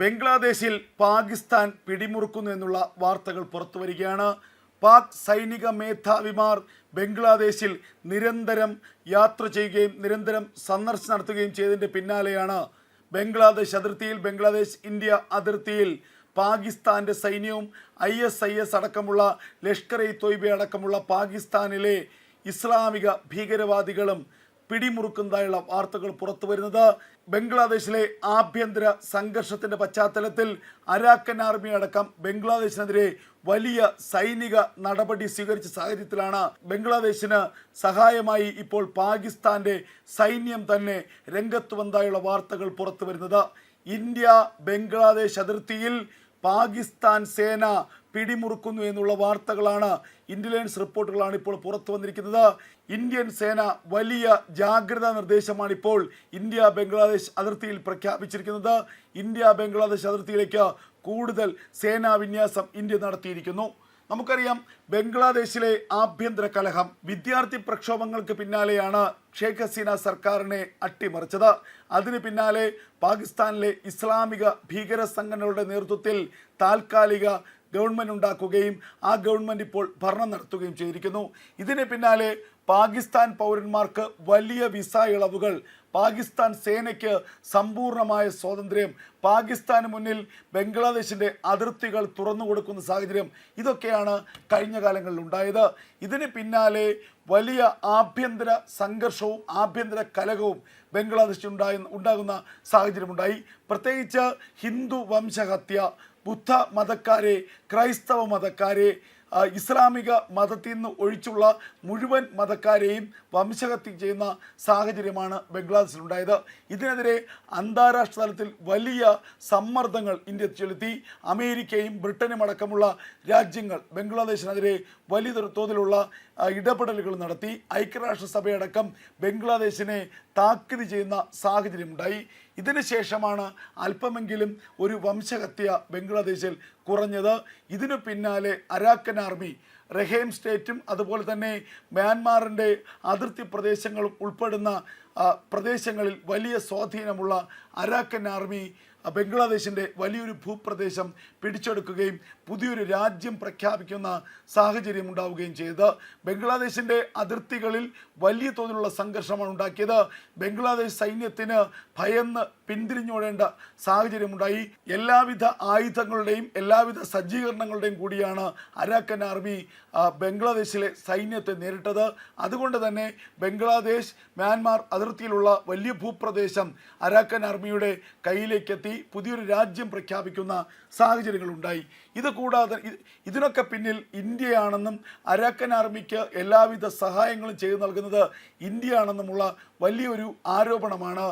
ബംഗ്ലാദേശിൽ പാകിസ്ഥാൻ പിടിമുറുക്കുന്നു എന്നുള്ള വാർത്തകൾ പുറത്തു വരികയാണ്. പാക് സൈനിക മേധാവിമാർ ബംഗ്ലാദേശിൽ നിരന്തരം യാത്ര ചെയ്യുകയും നിരന്തരം സന്ദർശനം നടത്തുകയും ചെയ്തതിന്റെ പിന്നാലെയാണ് ബംഗ്ലാദേശ് അതിർത്തിയിൽ ബംഗ്ലാദേശ് ഇന്ത്യ അതിർത്തിയിൽ പാകിസ്ഥാന്റെ സൈന്യവും ഐ എസ് ഐ എസ് അടക്കമുള്ള ലഷ്കർ ഇ തൊയ്ബ അടക്കമുള്ള പാകിസ്ഥാനിലെ ഇസ്ലാമിക ഭീകരവാദികളും പിടിമുറുക്കുന്നതായുള്ള വാർത്തകൾ പുറത്തു വരുന്നത്. ബംഗ്ലാദേശിലെ ആഭ്യന്തര സംഘർഷത്തിന്റെ പശ്ചാത്തലത്തിൽ അരാക്കൻ ആർമി അടക്കം ബംഗ്ലാദേശിനെതിരെ വലിയ സൈനിക നടപടി സ്വീകരിച്ച സാഹചര്യത്തിലാണ് ബംഗ്ലാദേശിന് സഹായമായി ഇപ്പോൾ പാകിസ്ഥാന്റെ സൈന്യം തന്നെ രംഗത്ത് വന്നതായുള്ള വാർത്തകൾ പുറത്തു വരുന്നത്. ഇന്ത്യ ബംഗ്ലാദേശ് അതിർത്തിയിൽ പാകിസ്ഥാൻ സേന പിടിമുറുക്കുന്നു എന്നുള്ള വാർത്തകളാണ് ഇന്റലിജൻസ് റിപ്പോർട്ടുകളാണ് ഇപ്പോൾ പുറത്തു വന്നിരിക്കുന്നത്. ഇന്ത്യൻ സേന വലിയ ജാഗ്രതാ നിർദ്ദേശമാണ് ഇപ്പോൾ ഇന്ത്യ ബംഗ്ലാദേശ് അതിർത്തിയിൽ പ്രഖ്യാപിച്ചിരിക്കുന്നത്. ഇന്ത്യ ബംഗ്ലാദേശ് അതിർത്തിയിലേക്ക് കൂടുതൽ സേനാ വിന്യാസം ഇന്ത്യ നടത്തിയിരിക്കുന്നു. നമുക്കറിയാം ബംഗ്ലാദേശിലെ ആഭ്യന്തര കലഹം വിദ്യാർത്ഥി പ്രക്ഷോഭങ്ങൾക്ക് പിന്നാലെയാണ് ഷേഖ് ഹസീന സർക്കാരിനെ അട്ടിമറിച്ചത്. അതിന് പിന്നാലെ പാകിസ്ഥാനിലെ ഇസ്ലാമിക ഭീകര സംഘടനകളുടെ നേതൃത്വത്തിൽ താൽക്കാലിക ഗവൺമെന്റ് ഉണ്ടാക്കുകയും ആ ഗവൺമെന്റ് ഇപ്പോൾ ഭരണം നടത്തുകയും ചെയ്തിരിക്കുന്നു. ഇതിന് പിന്നാലെ പാകിസ്ഥാൻ പൗരന്മാർക്ക് വലിയ വിസ ഇളവുകൾ. പാകിസ്ഥാൻ സേനയ്ക്ക് സമ്പൂർണമായ സ്വാതന്ത്ര്യം. പാകിസ്ഥാന് മുന്നിൽ ബംഗ്ലാദേശിന്റെ അതിർത്തികൾ തുറന്നു കൊടുക്കുന്ന സാഹചര്യം ഇതൊക്കെയാണ് കഴിഞ്ഞ കാലങ്ങളിൽ ഉണ്ടായത്. ഇതിന് പിന്നാലെ വലിയ ആഭ്യന്തര സംഘർഷവും ആഭ്യന്തര കലകവും ബംഗ്ലാദേശിൽ ഉണ്ടായ ഉണ്ടാകുന്ന സാഹചര്യമുണ്ടായി. പ്രത്യേകിച്ച് ഹിന്ദു വംശഹത്യ ബുദ്ധ മതക്കാരെ ക്രൈസ്തവ മതക്കാരെ ഇസ്ലാമിക മതത്തിൽ നിന്ന് ഒഴിച്ചുള്ള മുഴുവൻ മതക്കാരെയും വംശഹത്യ ചെയ്യുന്ന സാഹചര്യമാണ് ബംഗ്ലാദേശിലുണ്ടായത്. ഇതിനെതിരെ അന്താരാഷ്ട്ര തലത്തിൽ വലിയ സമ്മർദ്ദങ്ങൾ ഇന്ത്യ ചെലുത്തി. അമേരിക്കയും ബ്രിട്ടനും അടക്കമുള്ള രാജ്യങ്ങൾ ബംഗ്ലാദേശിനെതിരെ വലിയ തോതിലുള്ള ഇടപെടലുകൾ നടത്തി. ഐക്യരാഷ്ട്രസഭയടക്കം ബംഗ്ലാദേശിനെ താക്കീത് ചെയ്യുന്ന സാഹചര്യമുണ്ടായി. ഇതിന് ശേഷമാണ് അല്പമെങ്കിലും ഒരു വംശഹത്യ ബംഗ്ലാദേശിൽ കുറഞ്ഞത്. ഇതിനു പിന്നാലെ അരാക്കൻ ആർമി റഹേം സ്റ്റേറ്റും അതുപോലെ തന്നെ മ്യാൻമാറിന്റെ അതിർത്തി പ്രദേശങ്ങളും ഉൾപ്പെടുന്ന പ്രദേശങ്ങളിൽ വലിയ സ്വാധീനമുള്ള അരാക്കൻ ആർമി ബംഗ്ലാദേശിന്റെ വലിയൊരു ഭൂപ്രദേശം പിടിച്ചെടുക്കുകയും പുതിയൊരു രാജ്യം പ്രഖ്യാപിക്കുന്ന സാഹചര്യം ഉണ്ടാവുകയും ചെയ്തത് ബംഗ്ലാദേശിന്റെ അതിർത്തികളിൽ വലിയ തോതിലുള്ള സംഘർഷമാണ് ഉണ്ടാക്കിയത്. ബംഗ്ലാദേശ് സൈന്യത്തിന് ഭയന്ന് പിന്തിരിഞ്ഞോടേണ്ട സാഹചര്യമുണ്ടായി. എല്ലാവിധ ആയുധങ്ങളുടെയും എല്ലാവിധ സജ്ജീകരണങ്ങളുടെയും കൂടിയാണ് അരാക്കൻ ആർമി ബംഗ്ലാദേശിലെ സൈന്യത്തെ നേരിട്ടത്. അതുകൊണ്ട് തന്നെ ബംഗ്ലാദേശ് മ്യാൻമാർ അതിർത്തിയിലുള്ള വലിയ ഭൂപ്രദേശം അരാക്കൻ ആർമിയുടെ കയ്യിലേക്കെത്തി. പുതിയൊരു രാജ്യം പ്രഖ്യാപിക്കുന്ന സാഹചര്യങ്ങളുണ്ടായി. ഇത് കൂടാതെ ഇത് ഇതിനൊക്കെ പിന്നിൽ ഇന്ത്യയാണെന്നും അരാക്കൻ ആർമിക്ക് എല്ലാവിധ സഹായങ്ങളും ചെയ്തു നൽകുന്നത് ഇന്ത്യയാണെന്നുമുള്ള വലിയൊരു ആരോപണമാണ്.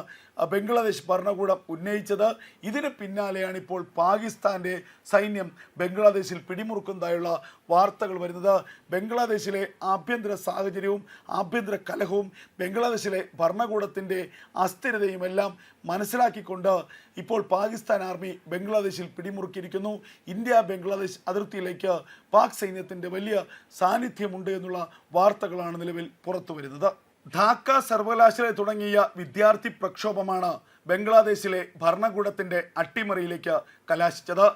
ബംഗ്ലാദേശ് ഭരണകൂടം ഉന്നയിച്ചത്. ഇതിന് പിന്നാലെയാണ് ഇപ്പോൾ പാകിസ്ഥാന്റെ സൈന്യം ബംഗ്ലാദേശിൽ പിടിമുറുക്കുന്നതായുള്ള വാർത്തകൾ വരുന്നത്. ബംഗ്ലാദേശിലെ ആഭ്യന്തര സാഹചര്യവും ആഭ്യന്തര കലഹവും ബംഗ്ലാദേശിലെ ഭരണകൂടത്തിന്റെ അസ്ഥിരതയുമെല്ലാം മനസ്സിലാക്കിക്കൊണ്ട് ഇപ്പോൾ പാകിസ്ഥാൻ ആർമി ബംഗ്ലാദേശിൽ പിടിമുറുക്കിയിരിക്കുന്നു. ഇന്ത്യ ബംഗ്ലാദേശ് അതിർത്തിയിലേക്ക് പാക് സൈന്യത്തിന്റെ വലിയ സാന്നിധ്യമുണ്ട് എന്നുള്ള വാർത്തകളാണ് നിലവിൽ പുറത്തു വരുന്നത് ധാക്ക സർവകലാശാല തുടങ്ങിയ വിദ്യാർത്ഥി പ്രക്ഷോഭമാണ് ബംഗ്ലാദേശിലെ ഭരണകൂടത്തിന്റെ അട്ടിമറിയിലേക്ക് കലാശിച്ചത്.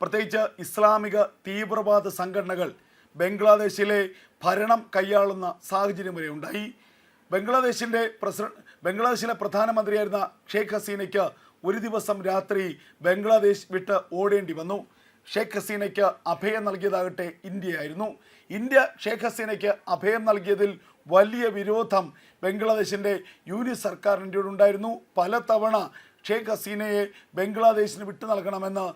പ്രത്യേകിച്ച് ഇസ്ലാമിക തീവ്രവാദ സംഘടനകൾ ബംഗ്ലാദേശിലെ ഭരണം കൈയാളുന്ന സാഹചര്യം വരെ ഉണ്ടായി ബംഗ്ലാദേശിന്റെ പ്രസിഡന്റ് ബംഗ്ലാദേശിലെ പ്രധാനമന്ത്രിയായിരുന്ന ഷെയ്ഖ് ഹസീനയ്ക്ക് ഒരു ദിവസം രാത്രി ബംഗ്ലാദേശ് വിട്ട് ഓടേണ്ടി വന്നു. ഷെയ്ഖ് ഹസീനയ്ക്ക് അഭയം നൽകിയതാകട്ടെ ഇന്ത്യയായിരുന്നു. ഇന്ത്യ ഷെയ്ഖ് ഹസീനയ്ക്ക് അഭയം നൽകിയതിൽ വലിയ വിരോധം ബംഗ്ലാദേശിന്റെ യൂണിറ്റ് സർക്കാരിന്റെ ഉണ്ടായിരുന്നു. പലതവണ ഷെയ്ഖ് ഹസീനയെ ബംഗ്ലാദേശിന് വിട്ടു നൽകണമെന്ന്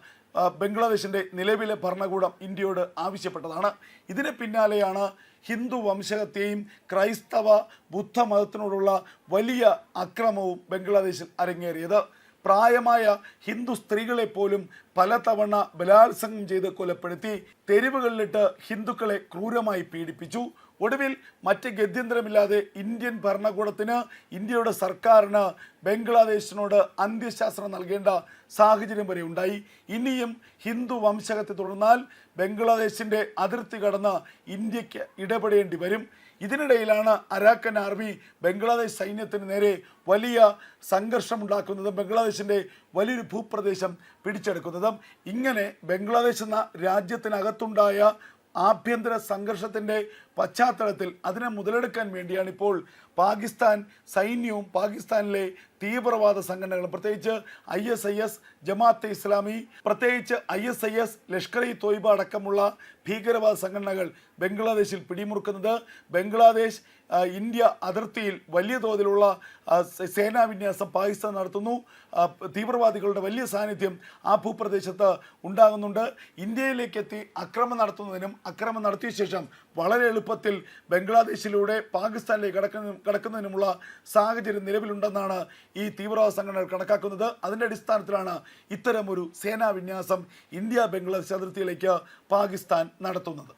ബംഗ്ലാദേശിന്റെ നിലവിലെ ഭരണകൂടം ഇന്ത്യയോട് ആവശ്യപ്പെട്ടതാണ്. ഇതിന് പിന്നാലെയാണ് ഹിന്ദു വംശഹത്യയും ക്രൈസ്തവ ബുദ്ധമതത്തിനോടുള്ള വലിയ അക്രമവും ബംഗ്ലാദേശിൽ അരങ്ങേറിയത്. പ്രായമായ ഹിന്ദു സ്ത്രീകളെ പോലും പലതവണ ബലാത്സംഗം ചെയ്ത് കൊലപ്പെടുത്തി തെരുവുകളിലിട്ട് ഹിന്ദുക്കളെ ക്രൂരമായി പീഡിപ്പിച്ചു. ഒടുവിൽ മറ്റ് ഗത്യന്തരമില്ലാതെ ഇന്ത്യൻ ഭരണകൂടത്തിന് ഇന്ത്യയുടെ സർക്കാരിന് ബംഗ്ലാദേശിനോട് അന്ത്യശാസ്ത്രം നൽകേണ്ട സാഹചര്യം വരെ ഉണ്ടായി. ഇനിയും ഹിന്ദു വംശകത്തെ തുടർന്നാൽ ബംഗ്ലാദേശിന്റെ അതിർത്തി കടന്ന് ഇന്ത്യയ്ക്ക് ഇടപെടേണ്ടി വരും. ഇതിനിടയിലാണ് അരാക്കൻ ആർമി ബംഗ്ലാദേശ് സൈന്യത്തിന് നേരെ വലിയ സംഘർഷമുണ്ടാക്കുന്നതും ബംഗ്ലാദേശിന്റെ വലിയൊരു ഭൂപ്രദേശം പിടിച്ചെടുക്കുന്നതും. ഇങ്ങനെ ബംഗ്ലാദേശ് എന്ന രാജ്യത്തിനകത്തുണ്ടായ ആഭ്യന്തര സംഘർഷത്തിന്റെ പശ്ചാത്തലത്തിൽ അതിനെ മുതലെടുക്കാൻ വേണ്ടിയാണ് ഇപ്പോൾ പാകിസ്ഥാൻ സൈന്യവും പാകിസ്ഥാനിലെ തീവ്രവാദ സംഘടനകളും. പ്രത്യേകിച്ച് I S I S Jamaat-e Islami പ്രത്യേകിച്ച് I S I S Lashkar e Taiba അടക്കമുള്ള ഭീകരവാദ സംഘടനകൾ ബംഗ്ലാദേശിൽ പിടിമുറുക്കുന്നത്. ബംഗ്ലാദേശ് ഇന്ത്യ അതിർത്തിയിൽ വലിയ തോതിലുള്ള സേനാവിന്യാസം സേനാ വിന്യാസം പാകിസ്ഥാൻ നടത്തുന്നു. തീവ്രവാദികളുടെ വലിയ സാന്നിധ്യം ആ ഭൂപ്രദേശത്ത് ഉണ്ടാകുന്നുണ്ട്. ഇന്ത്യയിലേക്ക് എത്തി അക്രമം നടത്തുന്നതിനും അക്രമം നടത്തിയ ശേഷം വളരെ എളുപ്പത്തിൽ ബംഗ്ലാദേശിലൂടെ പാകിസ്ഥാനിലേക്ക് കടക്കുന്ന കടക്കുന്നതിനുമുള്ള സാഹചര്യം നിലവിലുണ്ടെന്നാണ് ഈ തീവ്രവാദ സംഘടനകൾ കണക്കാക്കുന്നത്. അതിന്റെ അടിസ്ഥാനത്തിലാണ് ഇത്തരമൊരു സേനാ വിന്യാസം ഇന്ത്യ ബംഗ്ലാദേശ് അതിർത്തിയിലേക്ക് പാകിസ്ഥാൻ നടത്തുന്നത്.